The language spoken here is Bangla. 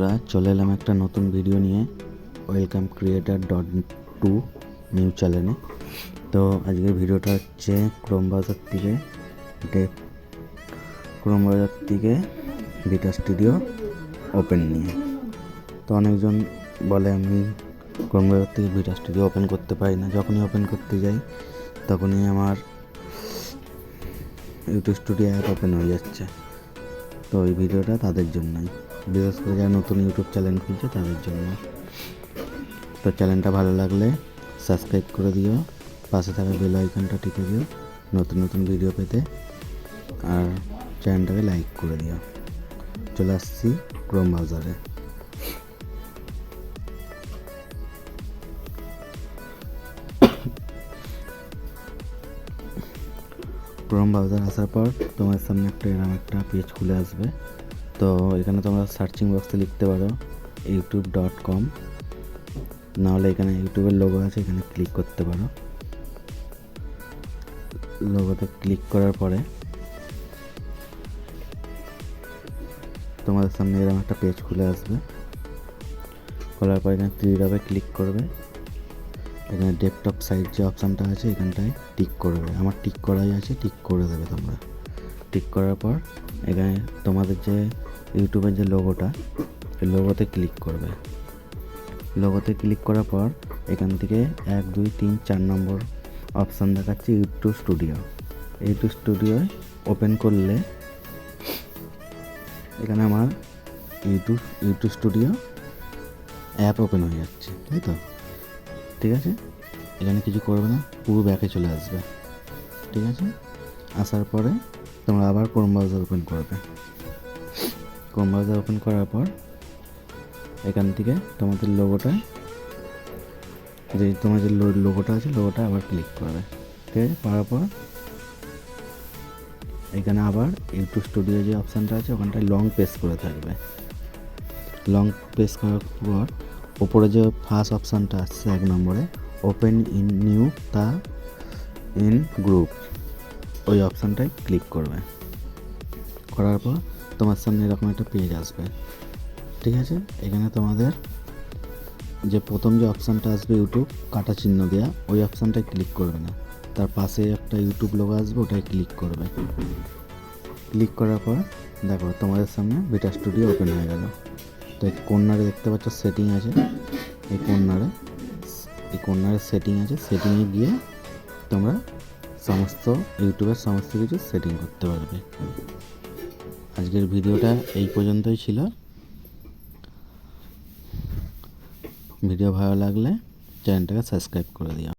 বন্ধুরা, চলে এলাম একটা নতুন ভিডিও নিয়ে welcome creator dot to new চ্যানেলে তো আজকের ভিডিওটা হচ্ছে ক্রোম ব্রাউজার থেকে ডেপ ক্রোম ব্রাউজার থেকে বিটা স্টুডিও ওপেন নিয়ে। তো অনেকজন বলে, আমি ক্রোম ব্রাউজার থেকে বিটা স্টুডিও ওপেন করতে পারি না। যখনই ওপেন করতে যাই, তখনই আমার ইউটিউব স্টুডিও অ্যাপ ওপেন হয়ে যাচ্ছে। তো এই ভিডিওটা তাদের জন্যই। বিশেষ করে যারা নতুন ইউটিউব চ্যানেল খুলছে, তাদের জন্য। তো চ্যানেলটা ভালো লাগলে সাবস্ক্রাইব করে দিও, পাশে থাকা বেল আইকনটা টিপে দিও, নতুন নতুন ভিডিও পেতে, আর চ্যানেলটাকে লাইক করে দিও। চলে আসছি ক্রোম ব্রাউজারে ক্রোম ব্রাউজার আসার পর তোমার সামনে একটা এরকম একটা পেজ খুলে আসবে। তো এখানে তোমরা সার্চিং বক্সে লিখতে পারো ইউটিউব ডট কম নাহলে এখানে ইউটিউবের লোগো আছে, এখানে ক্লিক করতে পারো। লোগোতে ক্লিক করার পরে তোমাদের সামনে এরকম একটা পেজ খুলে আসবে। খোলার পর এখানে ক্লিক করবে। এখানে ডেপটপ সাইড যে অপশানটা আছে, এখানটায় টিক করবে আমার টিক করাই আছে টিক করে দেবে তোমরা। টিক করার পর এখানে তোমাদের যে ইউটিউবের যে লোগোটা লোগোতে ক্লিক করবে। লোগোতে ক্লিক করার পর এখান থেকে এক, দুই, তিন, চার নম্বর অপশান দেখাচ্ছে ইউটিউব স্টুডিও ইউটিউব স্টুডিওয় ওপেন করলে এখানে আমার YouTube YouTube studio app open হয়ে যাচ্ছে, তাই তো? ঠিক আছে? এখানে কিছু করবে না, পুরো ব্যাকে চলে আসবে। ঠিক আছে? আসার পরে তোমরা আবার ক্রোম ব্রাউজার ওপেন করবে। ক্রোম ব্রাউজার ওপেন করার পর এখান থেকে তোমাদের লোগোটা যে তোমার যে লোগোটা আছে লোগোটা আবার ক্লিক করবে। ঠিক আছে? করার পর এখানে আবার ইউটিউব স্টুডিও যে অপশানটা আছে, ওখানটায় লং প্রেস করে থাকবে। লং প্রেস করার পর ওপরে যে ফার্স্ট অপশানটা আসছে এক নম্বরে open in new tab in group ওই অপশানটায় ক্লিক করবে। করার পর তোমার সামনে এরকম একটা পেজ আসবে। ঠিক আছে? এখানে তোমাদের যে প্রথম যে অপশানটা আসবে ইউটিউব কাটা চিহ্ন দেওয়া ওই অপশানটায় ক্লিক করবে না। তার পাশে একটা ইউটিউব লোগো আসবে ওটাই ক্লিক করবে। ক্লিক করার পর দেখো, তোমাদের সামনে বিটা স্টুডিও ওপেন হয়ে গেল। তো এই কর্নারে দেখতে পাচ্ছ সেটিং আছে। এই কর্নারে এই কর্নারে সেটিং আছে। সেটিংয়ে গিয়ে তোমরা সমস্ত ইউটিউবের সমস্ত কিছু সেটিং করতে পারবে। আজকের ভিডিওটা এই পর্যন্তই ছিল। ভিডিও ভালো লাগলে চ্যানেলটাকে সাবস্ক্রাইব করে দিও।